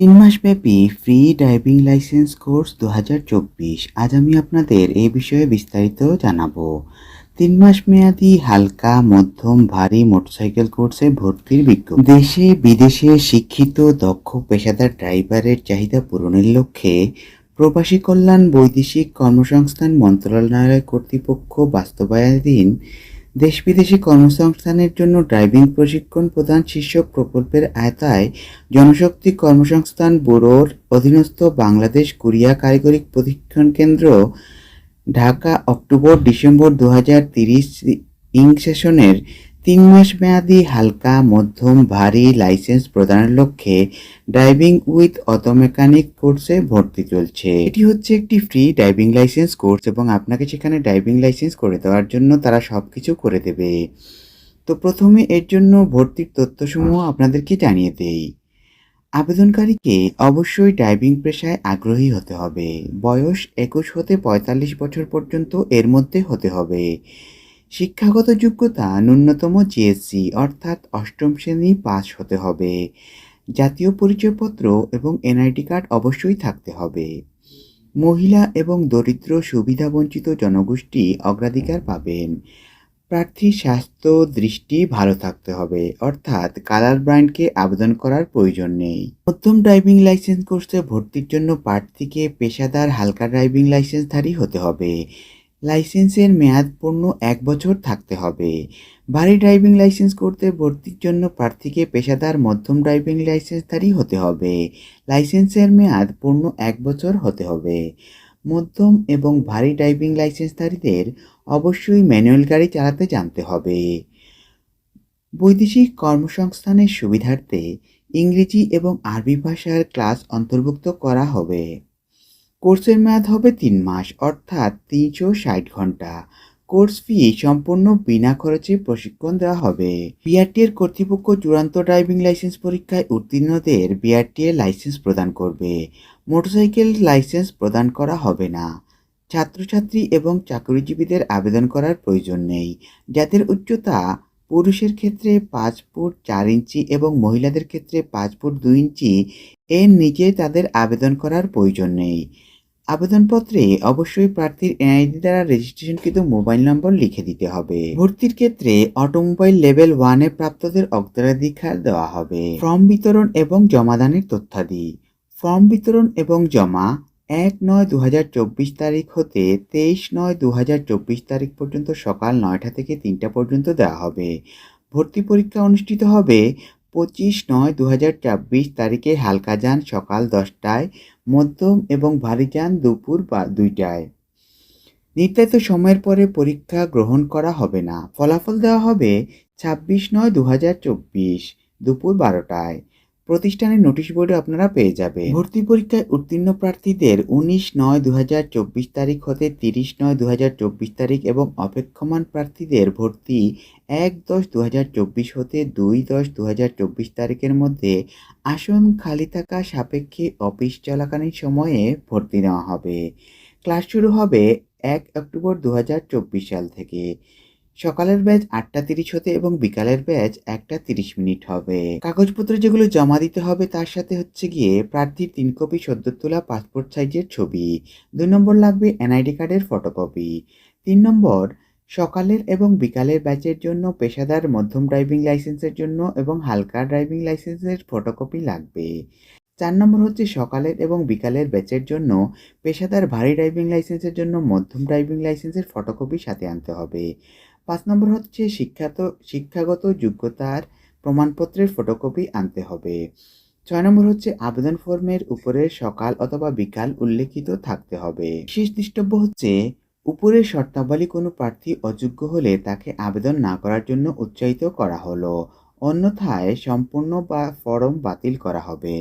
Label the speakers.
Speaker 1: তিন মাসব্যাপী free driving licence course দু হাজার চব্বিশ। আজ আমি আপনাদের এ বিষয়ে বিস্তারিত জানাব। তিন মাস মেয়াদি হালকা, মধ্যম, ভারী মোটরসাইকেল কোর্সে ভর্তির বিজ্ঞপ্তি। দেশে, বিদেশে শিক্ষিত, দক্ষ পেশাদার ড্রাইভারের চাহিদা পূরণের লক্ষ্যে প্রবাসী কল্যাণ বৈদেশিক কর্মসংস্থান মন্ত্রণালয় কর্তৃপক্ষ বাস্তবায়নাধীন দেশ বিদেশি কর্মসংস্থানের জন্য ড্রাইভিং প্রশিক্ষণ প্রদান শীর্ষক প্রকল্পের আয়তায় জনশক্তি কর্মসংস্থান ব্যুরোর অধীনস্থ বাংলাদেশ কোরিয়া কারিগরি প্রশিক্ষণ কেন্দ্র ঢাকা অক্টোবর ডিসেম্বর দু হাজার তিরিশ ইং সেশনের তিন মাস মেয়াদি, হালকা, মধ্যম, ভারী লাইসেন্স প্রদানের লক্ষ্যে ড্রাইভিং উইথ অটো মেকানিক কোর্সে ভর্তি চলছে। এটি হচ্ছে একটি ফ্রি ড্রাইভিং লাইসেন্স কোর্স এবং আপনাকে সেখানে ড্রাইভিং লাইসেন্স করে দেওয়ার জন্য তারা সব কিছু করে দেবে। তো প্রথমে এর জন্য ভর্তির তথ্যসমূহ আপনাদেরকে জানিয়ে দেই। আবেদনকারীকে অবশ্যই ড্রাইভিং পেশায় আগ্রহী হতে হবে। বয়স একুশ হতে পঁয়তাল্লিশ বছর পর্যন্ত এর মধ্যে হতে হবে। শিক্ষাগত যোগ্যতা ন্যূনতম জিএসসি অর্থাৎ অষ্টম শ্রেণি পাস হতে হবে। জাতীয় পরিচয়পত্র এবং এনআইডি কার্ড অবশ্যই থাকতে হবে। মহিলা এবং দরিদ্র সুবিধাবঞ্চিত জনগোষ্ঠী অগ্রাধিকার পাবেন। প্রার্থীর স্বাস্থ্য দৃষ্টি ভালো থাকতে হবে, অর্থাৎ কালার ব্র্যান্ডকে আবেদন করার প্রয়োজন নেই। মধ্যম ড্রাইভিং লাইসেন্স কোর্সে ভর্তির জন্য প্রার্থীকে পেশাদার হালকা ড্রাইভিং লাইসেন্সধারী হতে হবে। লাইসেন্সের মেয়াদ পূর্ণ এক বছর থাকতে হবে। ভারী ড্রাইভিং লাইসেন্স করতে ভর্তির জন্য প্রার্থীকে পেশাদার মধ্যম ড্রাইভিং লাইসেন্সধারী হতে হবে। লাইসেন্সের মেয়াদ পূর্ণ এক বছর হতে হবে। মধ্যম এবং ভারী ড্রাইভিং লাইসেন্সধারীদের অবশ্যই ম্যানুয়াল গাড়ি চালাতে জানতে হবে। বৈদেশিক কর্মসংস্থানের সুবিধার্থে ইংরেজি এবং আরবি ভাষার ক্লাস অন্তর্ভুক্ত করা হবে। কোর্সের মেয়াদ হবে তিন মাস, অর্থাৎ তিনশো ষাট ঘণ্টা। কোর্স ফি সম্পূর্ণ বিনা খরচে প্রশিক্ষণ দেওয়া হবে। বিআরটি এর কর্তৃপক্ষ চূড়ান্ত ড্রাইভিং লাইসেন্স পরীক্ষায় উত্তীর্ণদের বিআরটি এর লাইসেন্স প্রদান করবে। মোটরসাইকেল লাইসেন্স প্রদান করা হবে না। ছাত্রছাত্রী এবং চাকরিজীবীদের আবেদন করার প্রয়োজন নেই। যাদের উচ্চতা পুরুষের ক্ষেত্রে পাঁচ ফুট চার ইঞ্চি এবং মহিলাদের ক্ষেত্রে পাঁচ ফুট দুই ইঞ্চি, এর নিচে তাদের আবেদন করার প্রয়োজন নেই। আবেদনপত্রে অবশ্যই প্রার্থীর এনআইডি দ্বারা রেজিস্ট্রেশনকৃত মোবাইল নম্বর লিখে দিতে হবে। ভর্তির ক্ষেত্রে অটোমোবাইল লেভেল ওয়ানে প্রাপ্তদের অগ্রাধিকার দেওয়া হবে। ফর্ম বিতরণ এবং জমাদানের তথ্যাদি। ফর্ম বিতরণ এবং জমা এক নয় দু তারিখ হতে তেইশ নয় দু তারিখ পর্যন্ত সকাল নয়টা থেকে তিনটা পর্যন্ত দেওয়া হবে। ভর্তি পরীক্ষা অনুষ্ঠিত হবে পঁচিশ নয় দু তারিখে হালকা যান সকাল দশটায়, মধ্যম এবং ভারী যান দুপুর বা দুইটায়। নির্ধারিত সময়ের পরে পরীক্ষা গ্রহণ করা হবে না। ফলাফল দেওয়া হবে ছাব্বিশ নয় দু দুপুর বারোটায়। প্রতিষ্ঠানের নোটিশ বোর্ডে আপনারা পেয়ে যাবে ভর্তি পরীক্ষায় উত্তীর্ণ প্রার্থীদের উনিশ নয় দু চব্বিশ তারিখ হতে তিরিশ নয় দু চব্বিশ তারিখ এবং অপেক্ষমান প্রার্থীদের ভর্তি এক দশ দু চব্বিশ হতে দুই দশ দু চব্বিশ তারিখের মধ্যে আসন খালি থাকা সাপেক্ষে অফিস চলাকালীন সময়ে ভর্তি নেওয়া হবে। ক্লাস শুরু হবে এক অক্টোবর দু হাজার চব্বিশ সাল থেকে। সকালের ব্যাচ আটটা তিরিশ হতে এবং বিকালের ব্যাচ একটা তিরিশ মিনিট হবে। কাগজপত্র যেগুলো জমা দিতে হবে তার সাথে হচ্ছে গিয়ে প্রার্থীর তিন কপি সদ্য তোলা পাসপোর্ট সাইজের ছবি দুই নম্বর লাগবে এনআইডি কার্ডের ফটোকপি, তিন নম্বর সকালের এবং বিকালের ব্যাচের জন্য পেশাদার মধ্যম ড্রাইভিং লাইসেন্সের জন্য এবং হালকা ড্রাইভিং লাইসেন্সের ফটোকপি লাগবে। চার নম্বর হচ্ছে সকালের এবং বিকালের ব্যাচের জন্য পেশাদার ভারী ড্রাইভিং লাইসেন্সের জন্য মধ্যম ড্রাইভিং লাইসেন্সের ফটোকপি সাথে আনতে হবে। পাঁচ নম্বর হচ্ছে শিক্ষাত, শিক্ষাগত যোগ্যতার প্রমাণপত্রের ফটোকপি আনতে হবে। ছয় নম্বর হচ্ছে আবেদন ফর্মের উপরে সকাল অথবা বিকাল উল্লেখিত থাকতে হবে। শেষ দৃষ্টব্য হচ্ছে উপরের শর্তাবলী কোনো প্রার্থী অযোগ্য হলে তাকে আবেদন না করার জন্য উৎসাহিত করা হলো। অন্যথায় সম্পূর্ণ বা ফরম বাতিল করা হবে।